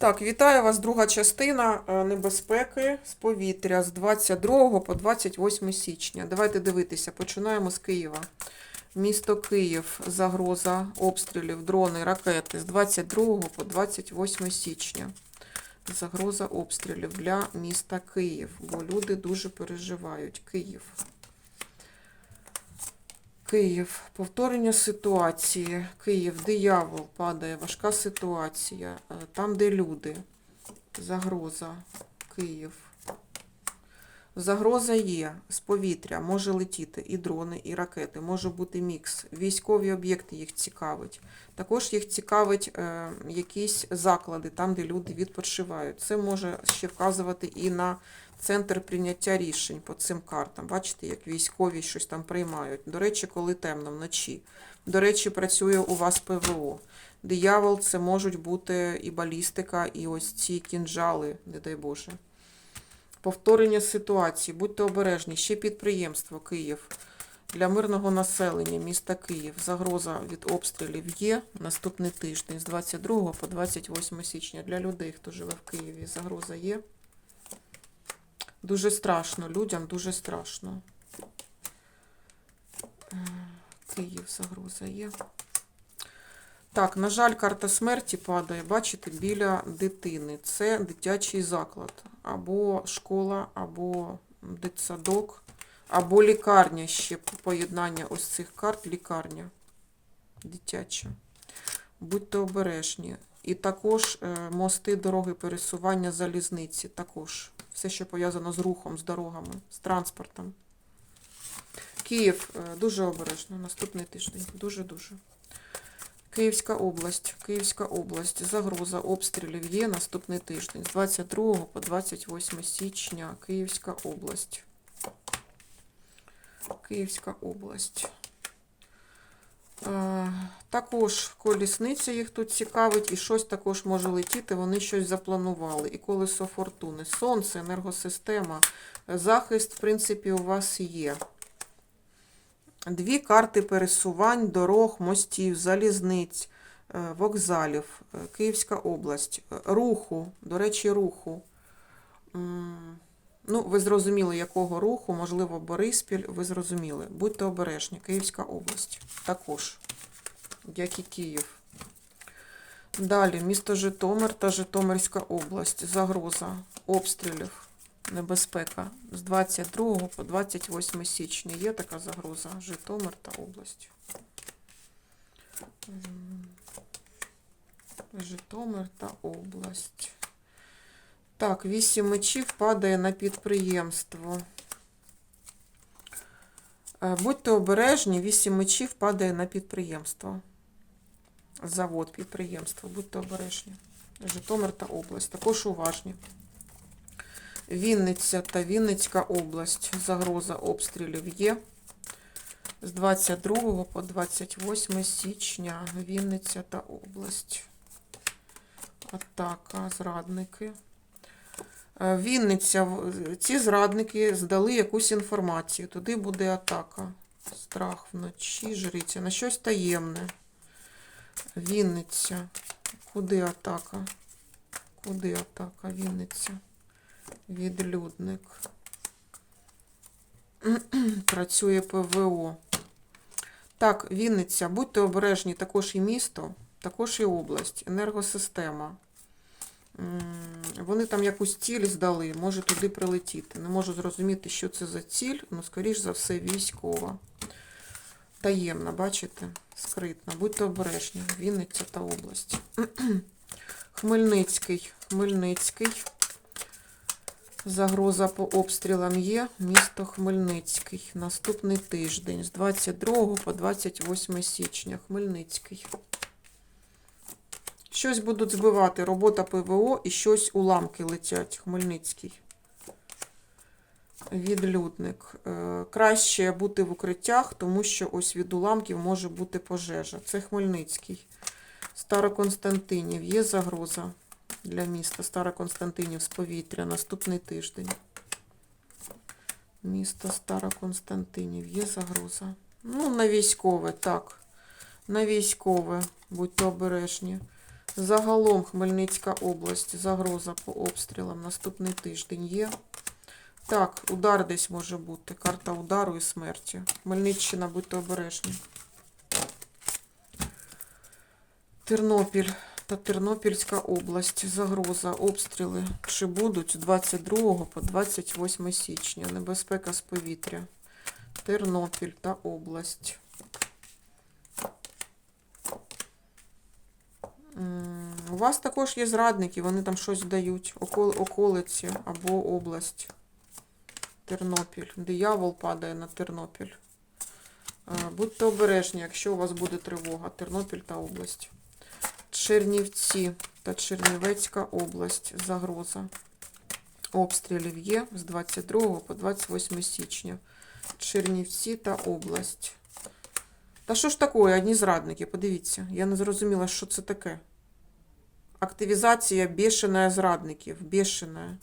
Так, вітаю вас, друга частина е, небезпеки з повітря з 22 по 28 січня. Давайте дивитися, починаємо з Києва. Місто Київ, загроза обстрілів, дрони, ракети з 22 по 28 січня. Загроза обстрілів для міста Київ, бо люди дуже переживають. Київ. Київ. Повторення ситуації. Київ, диявол падає, важка ситуація. Е, Там, де люди. Загроза. Київ. Загроза є з повітря, може летіти і дрони, і ракети, може бути мікс. Військові об'єкти їх цікавить. Також їх цікавить е, якісь заклади, там, де люди відпочивають. Це може ще вказувати і на центр прийняття рішень по цим картам. Бачите, як військові щось там приймають. До речі, коли темно вночі. До речі, працює у вас ПВО. Диявол це можуть бути і балістика, і ось ці кінжали, не дай Боже. Повторення ситуації, будьте обережні. Ще підприємство Київ для мирного населення міста Київ. Загроза від обстрілів є. Наступний тиждень з 22 по 28 січня. Для людей, хто живе в Києві, загроза є. Дуже страшно, людям дуже страшно. Е, Київ загроза є. Так, на жаль, карта смерті падає, бачите, біля дитини. Це дитячий заклад. Або школа, або дитсадок, або лікарня ще поєднання ось цих карт, лікарня дитяча. Будьте обережні. І також е, мости, дороги пересування залізниці. Також все, що пов'язано з рухом, з дорогами, з транспортом. Київ е, дуже обережно. Наступний тиждень. Дуже-дуже. Київська область. Київська область. Загроза обстрілів є наступний тиждень. З 22 по 28 січня. Київська область. Київська область. Е, Також колісниця їх тут цікавить, і щось також може летіти, вони щось запланували. І колесо фортуни. Сонце, енергосистема. Е, Захист, в принципі, у вас є. Дві карти пересувань, дорог, мостів, залізниць, е, вокзалів, Київська область, руху, до речі, руху. Ну, ви зрозуміли, якого руху, можливо, Бориспіль, ви зрозуміли. Будьте обережні, Київська область також, як і Київ. Далі, місто Житомир та Житомирська область. Загроза обстрілів, небезпека з 22 по 28 січня. Є така загроза Житомир та область. Житомир та область. Так, вісім мечів падає на підприємство. Е, Будьте обережні, вісім мечів падає на підприємство. Завод, підприємство. Будьте обережні. Житомир та область. Також уважні. Вінниця та Вінницька область. Загроза обстрілів є. З 22 по 28 січня. Вінниця та область. Атака, зрадники. Е, Вінниця, ці зрадники здали якусь інформацію. Туди буде атака. Страх вночі, жриця. На щось таємне. Вінниця. Куди атака? Куди атака? Вінниця. Відлюдник. Працює ПВО. Так, Вінниця, будьте обережні, також і місто, також і область, енергосистема. Вони там якусь ціль здали, може туди прилетіти. Не можу зрозуміти, що це за ціль, але, скоріш за все, військова. Таємна, бачите? Скритна. Будьте обережні. Вінниця та область. Хмельницький. Хмельницький. Загроза по обстрілам є. Місто Хмельницький. Наступний тиждень з 22 по 28 січня. Хмельницький. Щось будуть збивати. Робота ПВО і щось уламки летять. Хмельницький. Відлюдник. Е, Краще бути в укриттях, тому що ось від уламків може бути пожежа. Це Хмельницький. Староконстантинів. Є загроза для міста. Староконстантинів з повітря. Наступний тиждень. Місто Староконстантинів. Є загроза. Ну, на військове, так. На військове. Будьте обережні. Загалом Хмельницька область, загроза по обстрілам наступний тиждень є. Так, удар десь може бути. Карта удару і смерті. Хмельниччина, будьте обережні. Тернопіль та Тернопільська область. Загроза, обстріли. Чи будуть з 22 по 28 січня? Небезпека з повітря. Тернопіль та область. У вас також є зрадники, вони там щось дають. Окол, околиці або область. Тернопіль. Диявол падає на Тернопіль. Е, Будьте обережні, якщо у вас буде тривога. Тернопіль та область. Чернівці та Чернівецька область. Загроза. Обстрілів є з 22 по 28 січня. Чернівці та область. Та що ж таке? Одні зрадники, подивіться. Я не зрозуміла, що це таке. Активізація бешеная зрадників. Бешеная.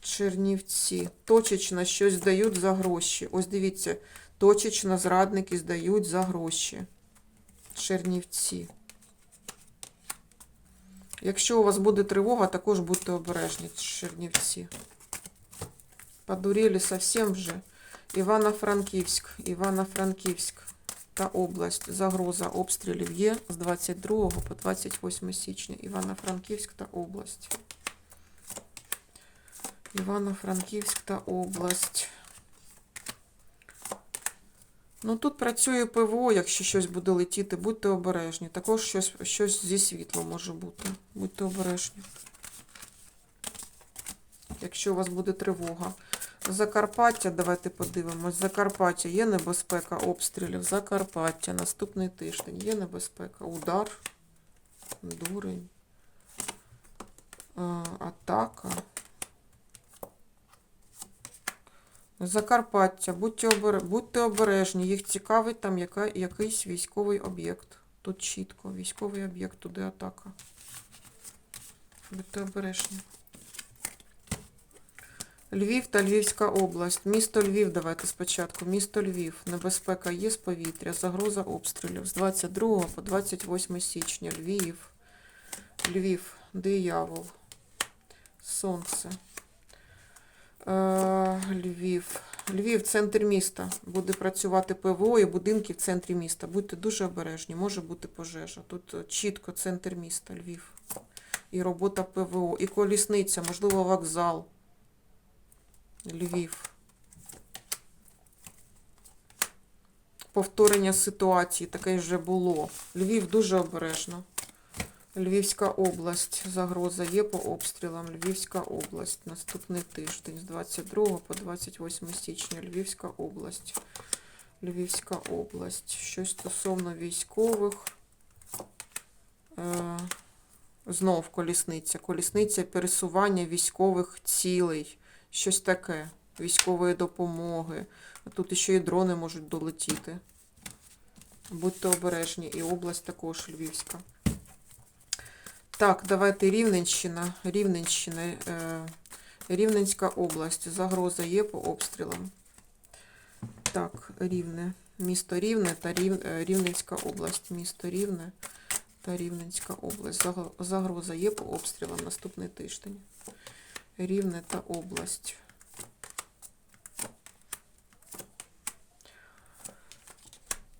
Чернівці. Точечно щось здають за гроші. Ось дивіться, точечно зрадники здають за гроші. Чернівці. Якщо у вас буде тривога, також будьте обережні, Чернівці. Подурели совсем вже. Івано-Франківськ, Івано-Франківськ та область. Загроза обстрілів є з 22 по 28 січня. Івано-Франківськ та область. Івано-Франківськ та область. Ну тут працює ПВО, якщо щось буде летіти, будьте обережні. Також щось, щось зі світлом може бути. Будьте обережні. Якщо у вас буде тривога. Закарпаття, давайте подивимось. Закарпаття є небезпека обстрілів. Закарпаття. Наступний тиждень. Є небезпека. Удар. Дурень. Атака. Закарпаття. Будьте, обер... Будьте обережні. Їх цікавить там яка... якийсь військовий об'єкт. Тут чітко. Військовий об'єкт, туди атака. Будьте обережні. Львів та Львівська область. Місто Львів, давайте спочатку. Місто Львів. Небезпека є з повітря. Загроза обстрілів з 22 по 28 січня. Львів. Львів. Диявол. Сонце. Е, Львів. Львів, центр міста. Буде працювати ПВО і будинки в центрі міста. Будьте дуже обережні. Може бути пожежа. Тут е, чітко центр міста. Львів. І робота ПВО. І колісниця, можливо, вокзал. Львів. Повторення ситуації таке вже було. Львів дуже обережно. Львівська область. Загроза є по обстрілам. Львівська область. Наступний тиждень з 22 по 28 січня. Львівська область. Львівська область. Щось стосовно військових. Е, знов колісниця. Колісниця пересування військових цілей. Щось таке. Військової допомоги. Тут ще і дрони можуть долетіти. Будьте обережні. І область також Львівська. Так, давайте Рівненщина. Рівненщина. Е, Рівненська область. Загроза є по обстрілам. Так, Рівне. Місто Рівне та е, Рівненська область. Місто Рівне та Рівненська область. Загроза є по обстрілам наступний тиждень. Рівне та область.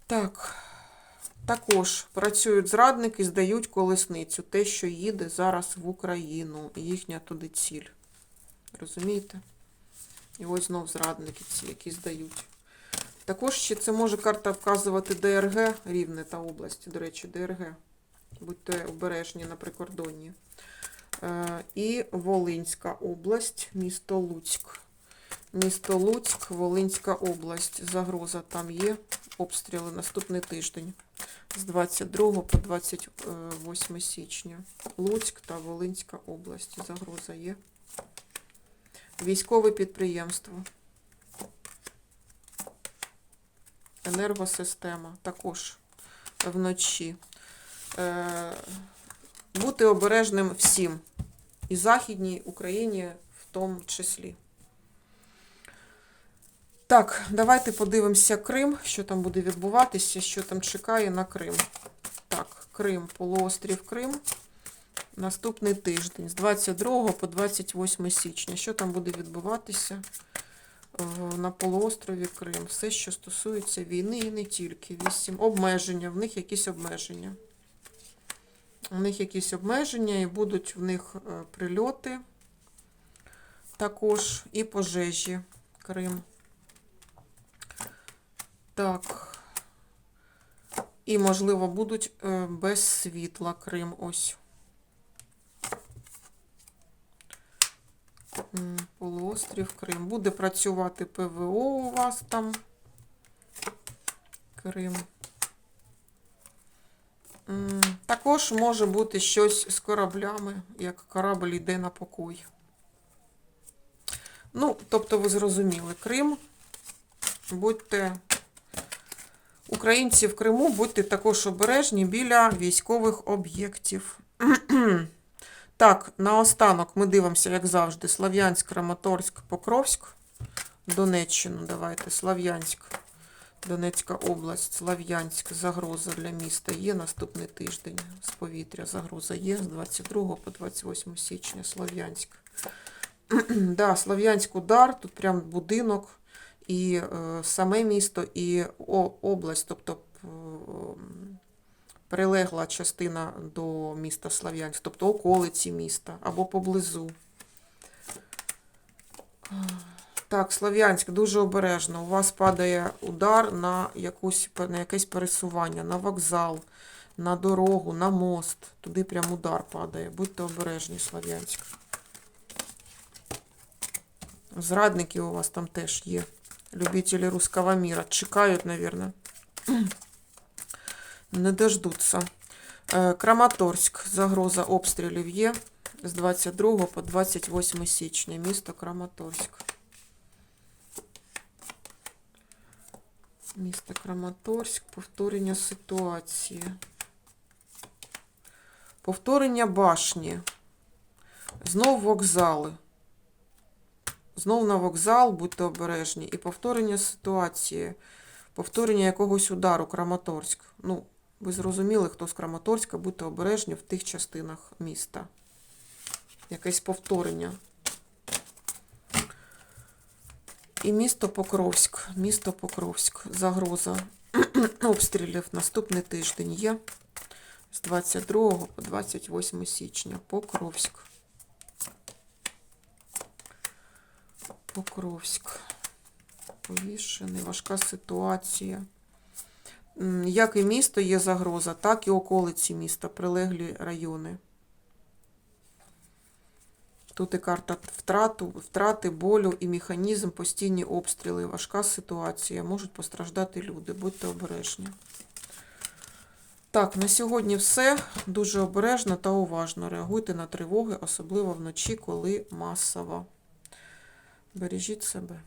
Так. Також працюють зрадники, здають колесницю. Те, що їде зараз в Україну. Їхня туди ціль. Розумієте? І ось знов зрадники ці, які здають. Також ще це може карта вказувати ДРГ Рівне та області. До речі, ДРГ. Будьте обережні на прикордонні. Е, І Волинська область, місто Луцьк. Місто Луцьк, Волинська область. Загроза там є. Обстріли наступний тиждень з 22 по 28 січня. Луцьк та Волинська область. Загроза є. Військове підприємство. Енергосистема також вночі. Бути обережним всім. І Західній Україні в тому числі. Так, давайте подивимося Крим, що там буде відбуватися, що там чекає на Крим. Так, Крим, полуострів Крим. Наступний тиждень з 22 по 28 січня. Що там буде відбуватися е, на полуострові Крим? Все, що стосується війни і не тільки. Вісім обмеження. В них якісь обмеження. У них якісь обмеження і будуть в них е, прильоти також і пожежі Крим. Так. І, можливо, будуть е, без світла Крим ось. Полуострів Крим. Буде працювати ПВО у вас там. Крим. Також може бути щось з кораблями, як корабль йде на покой. Ну, тобто, ви зрозуміли, Крим. Будьте українці в Криму, будьте також обережні біля військових об'єктів. Так, наостанок ми дивимося, як завжди, Слав'янськ, Краматорськ, Покровськ, Донеччину. Давайте, Слав'янськ, Донецька область, Слав'янськ, загроза для міста є наступний тиждень з повітря. Загроза є з 22 по 28 січня. Слав'янськ. да, Слав'янськ удар, тут прям будинок, і е, саме місто, і область, тобто м, прилегла частина до міста Слав'янськ, тобто околиці міста або поблизу. Так, Слов'янськ, дуже обережно. У вас падає удар на, якусь, на якесь пересування, на вокзал, на дорогу, на мост. Туди прям удар падає. Будьте обережні, Слов'янськ. Зрадники у вас там теж є. Любителі русского мира. Чекають, наверное. Не дождуться. Е, Краматорськ. Загроза обстрілів є з 22 по 28 січня. Місто Краматорськ. Місто Краматорськ. Повторення ситуації. Повторення башні. Знов вокзали. Знов на вокзал, будьте обережні. І повторення ситуації. Повторення якогось удару Краматорськ. Ну, ви зрозуміли, хто з Краматорська, будьте обережні в тих частинах міста. Якесь повторення. І місто Покровськ. Місто Покровськ. Загроза обстрілів наступний тиждень є. З 22 по 28 січня. Покровськ. Покровськ. Повішений. Важка ситуація. Як і місто є загроза, так і околиці міста, прилеглі райони. Тут і карта втрату, втрати, болю і механізм, постійні обстріли, важка ситуація. Можуть постраждати люди. Будьте обережні. Так, на сьогодні все. Дуже обережно та уважно реагуйте на тривоги, особливо вночі, коли масово. Бережіть себе.